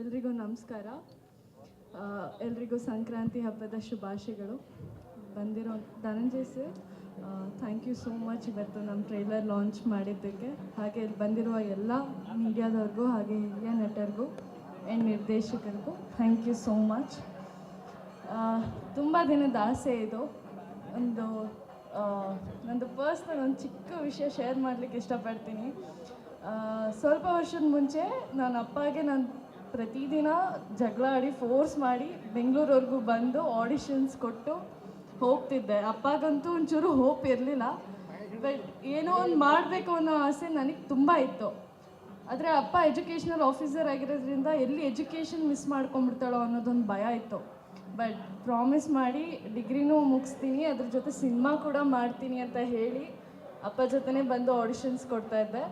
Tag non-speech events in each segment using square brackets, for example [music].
ಎಲ್ರಿಗೂ ನಮಸ್ಕಾರ. ಎಲ್ರಿಗೂ ಸಂಕ್ರಾಂತಿ ಹಬ್ಬದ ಶುಭಾಶಯಗಳು. ಬಂದಿರೋ Dhananjay sir thank you so much ಇವತ್ತು ನಮ್ಮ ಟ್ರೈಲರ್ ಲಾಂಚ್ ಮಾಡಿದ್ದಕ್ಕೆ. ಹಾಗೆ ಇಲ್ಲಿ ಬಂದಿರುವ ಎಲ್ಲ ಮೀಡಿಯಾದವ್ರಿಗೂ ಹಾಗೆ ಹಿರಿಯ ನಟರಿಗೂ ಆ್ಯಂಡ್ ನಿರ್ದೇಶಕರಿಗೂ ಥ್ಯಾಂಕ್ ಯು ಸೋ ಮಚ್ ತುಂಬ ದಿನದ ಆಸೆ ಇದು. ಒಂದು ನಂದು ಪರ್ಸ್ನಲ್ ಒಂದು ಚಿಕ್ಕ ವಿಷಯ ಶೇರ್ ಮಾಡಲಿಕ್ಕೆ ಇಷ್ಟಪಡ್ತೀನಿ. ಸ್ವಲ್ಪ ವರ್ಷದ ಮುಂಚೆ ನನ್ನ ಅಪ್ಪಗೆ ನಾನು ಪ್ರತಿದಿನ ಜಗಳ ಆಡಿ ಫೋರ್ಸ್ ಮಾಡಿ ಬೆಂಗಳೂರವರೆಗೂ ಬಂದು ಆಡಿಷನ್ಸ್ ಕೊಟ್ಟು ಹೋಗ್ತಿದ್ದೆ. ಅಪ್ಪಗಂತೂ ಒಂಚೂರು ಹೋಪ್ ಇರಲಿಲ್ಲ. ಬಟ್ ಏನೋ ಒಂದು ಮಾಡಬೇಕು ಅನ್ನೋ ಆಸೆ ನನಗೆ ತುಂಬ ಇತ್ತು. ಆದರೆ ಅಪ್ಪ ಎಜುಕೇಷನಲ್ ಆಫೀಸರ್ ಆಗಿರೋದ್ರಿಂದ ಎಲ್ಲಿ ಎಜುಕೇಷನ್ ಮಿಸ್ ಮಾಡ್ಕೊಂಡ್ಬಿಡ್ತಾಳೋ ಅನ್ನೋದೊಂದು ಭಯ ಇತ್ತು. ಬಟ್ ಪ್ರಾಮಿಸ್ ಮಾಡಿ ಡಿಗ್ರಿನೂ ಮುಗಿಸ್ತೀನಿ, ಅದ್ರ ಜೊತೆ ಸಿನಿಮಾ ಕೂಡ ಮಾಡ್ತೀನಿ ಅಂತ ಹೇಳಿ ಅಪ್ಪ ಜೊತೆನೇ ಬಂದು ಆಡಿಷನ್ಸ್ ಕೊಡ್ತಾ ಇದ್ದೆ.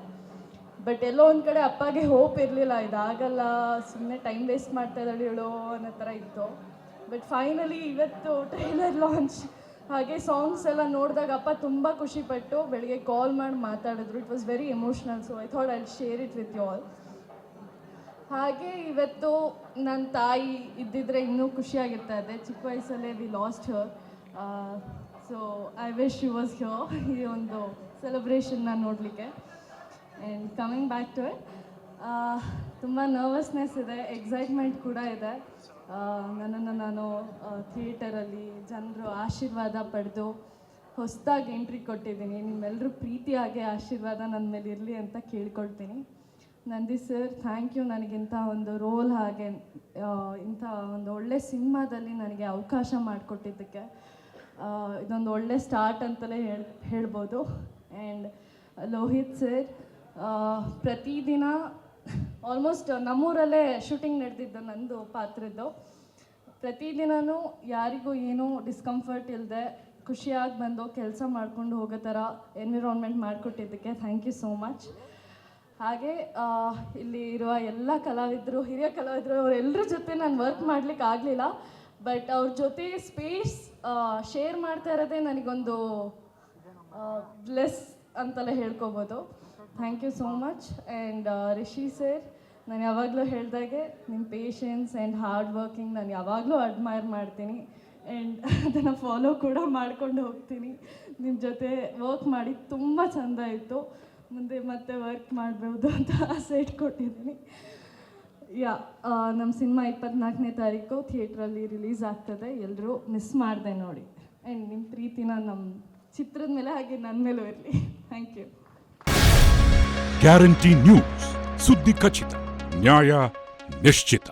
ಬಟ್ ಎಲ್ಲೋ ಒಂದು ಕಡೆ ಅಪ್ಪಗೆ ಹೋಪ್ ಇರಲಿಲ್ಲ, ಇದಾಗಲ್ಲ ಸುಮ್ಮನೆ ಟೈಮ್ ವೇಸ್ಟ್ ಮಾಡ್ತಾ ಇದ್ದಾಳೆ ಹೇಳೋ ಅನ್ನೋ ಥರ ಇತ್ತು. ಬಟ್ ಫೈನಲಿ ಇವತ್ತು ಟ್ರೈಲರ್ ಲಾಂಚ್ ಹಾಗೆ ಸಾಂಗ್ಸ್ ಎಲ್ಲ ನೋಡಿದಾಗ ಅಪ್ಪ ತುಂಬ ಖುಷಿಪಟ್ಟು ಬೆಳಿಗ್ಗೆ ಕಾಲ್ ಮಾಡಿ ಮಾತಾಡಿದ್ರು. It was very emotional so I thought I share it with you all ಹಾಗೆ ಇವತ್ತು ನನ್ನ ತಾಯಿ ಇದ್ದಿದ್ರೆ ಇನ್ನೂ ಖುಷಿಯಾಗಿರ್ತಾ ಇದೆ ಚಿಕ್ಕ ವಯಸ್ಸಲ್ಲೇ we lost her so I wish you was here ಈ ಒಂದು ಸೆಲೆಬ್ರೇಷನ್ನ ನೋಡಲಿಕ್ಕೆ. And coming back to it ತುಂಬ ನರ್ವಸ್ನೆಸ್ ಇದೆ ಎಕ್ಸೈಟ್ಮೆಂಟ್ ಕೂಡ ಇದೆ. ನನ್ನನ್ನು ನಾನು ಥಿಯೇಟರಲ್ಲಿ ಜನರು ಆಶೀರ್ವಾದ ಪಡೆದು ಹೊಸದಾಗಿ ಎಂಟ್ರಿ ಕೊಟ್ಟಿದ್ದೀನಿ. ನಿಮ್ಮೆಲ್ಲರೂ ಪ್ರೀತಿಯಾಗಿ ಆಶೀರ್ವಾದ ನನ್ನ ಮೇಲೆ ಇರಲಿ ಅಂತ ಕೇಳ್ಕೊಳ್ತೀನಿ. ನಂದಿ ಸರ್ ಥ್ಯಾಂಕ್ ಯು ನನಗಿಂಥ ಒಂದು ರೋಲ್ ಹಾಗೆ ಇಂಥ ಒಂದು ಒಳ್ಳೆ ಸಿನಿಮಾದಲ್ಲಿ ನನಗೆ ಅವಕಾಶ ಮಾಡಿಕೊಟ್ಟಿದ್ದಕ್ಕೆ. ಇದೊಂದು ಒಳ್ಳೆ ಸ್ಟಾರ್ಟ್ ಅಂತಲೇ ಹೇಳ್, ಹೇಳ್ಬೋದು. ಆ್ಯಂಡ್ ಲೋಹಿತ್ ಸರ್ ಪ್ರತಿದಿನ ಆಲ್ಮೋಸ್ಟ್ ನಮ್ಮೂರಲ್ಲೇ ಶೂಟಿಂಗ್ ನಡೆದಿದ್ದು ನಂದು ಪಾತ್ರದ್ದು. ಪ್ರತಿದಿನವೂ ಯಾರಿಗೂ ಏನೂ ಡಿಸ್ಕಂಫರ್ಟ್ ಇಲ್ಲದೆ ಖುಷಿಯಾಗಿ ಬಂದು ಕೆಲಸ ಮಾಡ್ಕೊಂಡು ಹೋಗೋ ಥರ ಎನ್ವಿರಾನ್ಮೆಂಟ್ ಮಾಡಿಕೊಟ್ಟಿದ್ದಕ್ಕೆ ಥ್ಯಾಂಕ್ ಯು ಸೋ ಮಚ್ ಹಾಗೆ ಇಲ್ಲಿ ಇರುವ ಎಲ್ಲ ಕಲಾವಿದರು, ಹಿರಿಯ ಕಲಾವಿದರು ಅವರೆಲ್ಲರ ಜೊತೆ ನಾನು ವರ್ಕ್ ಮಾಡ್ಲಿಕ್ಕೆ ಆಗಲಿಲ್ಲ. ಬಟ್ ಅವ್ರ ಜೊತೆ ಸ್ಪೇಸ್ ಶೇರ್ ಮಾಡ್ತಾ ಇರೋದೇ ನನಗೊಂದು ಬ್ಲೆಸ್ ಅಂತಲೇ ಹೇಳ್ಕೊಬೋದು. Thank you so much and Rishi sir ನಾನು ಯಾವಾಗಲೂ ಹೇಳ್ದಾಗೆ ನಿಮ್ಮ ಪೇಷನ್ಸ್ ಆ್ಯಂಡ್ ಹಾರ್ಡ್ ವರ್ಕಿಂಗ್ ನಾನು ಯಾವಾಗಲೂ ಅಡ್ಮೈರ್ ಮಾಡ್ತೀನಿ. ಆ್ಯಂಡ್ ಅದನ್ನು ಫಾಲೋ ಕೂಡ ಮಾಡ್ಕೊಂಡು ಹೋಗ್ತೀನಿ. ನಿಮ್ಮ ಜೊತೆ ವರ್ಕ್ ಮಾಡಿ ತುಂಬ ಚೆಂದ ಇತ್ತು ಮುಂದೆ ಮತ್ತೆ ವರ್ಕ್ ಮಾಡ್ಬೋದು ಅಂತ [laughs] ಆಸೆ ಇಟ್ಕೊಟ್ಟಿದ್ದೀನಿ ಯಾ ನಮ್ಮ ಸಿನಿಮಾ ಇಪ್ಪತ್ನಾಲ್ಕನೇ ತಾರೀಕು ಥಿಯೇಟ್ರಲ್ಲಿ ರಿಲೀಸ್ ಆಗ್ತದೆ. ಎಲ್ಲರೂ ಮಿಸ್ ಮಾಡಿದೆ ನೋಡಿ. ಆ್ಯಂಡ್ ನಿಮ್ಮ ಪ್ರೀತಿನ ನಮ್ಮ ಚಿತ್ರದ ಮೇಲೆ ಹಾಗೆ ನನ್ನ ಮೇಲೂ ಇರಲಿ. ಥ್ಯಾಂಕ್ ಯು ಗ್ಯಾರಂಟಿ ನ್ಯೂಸ್ ಸುದ್ದಿ ಖಚಿತ ನ್ಯಾಯ ನಿಶ್ಚಿತ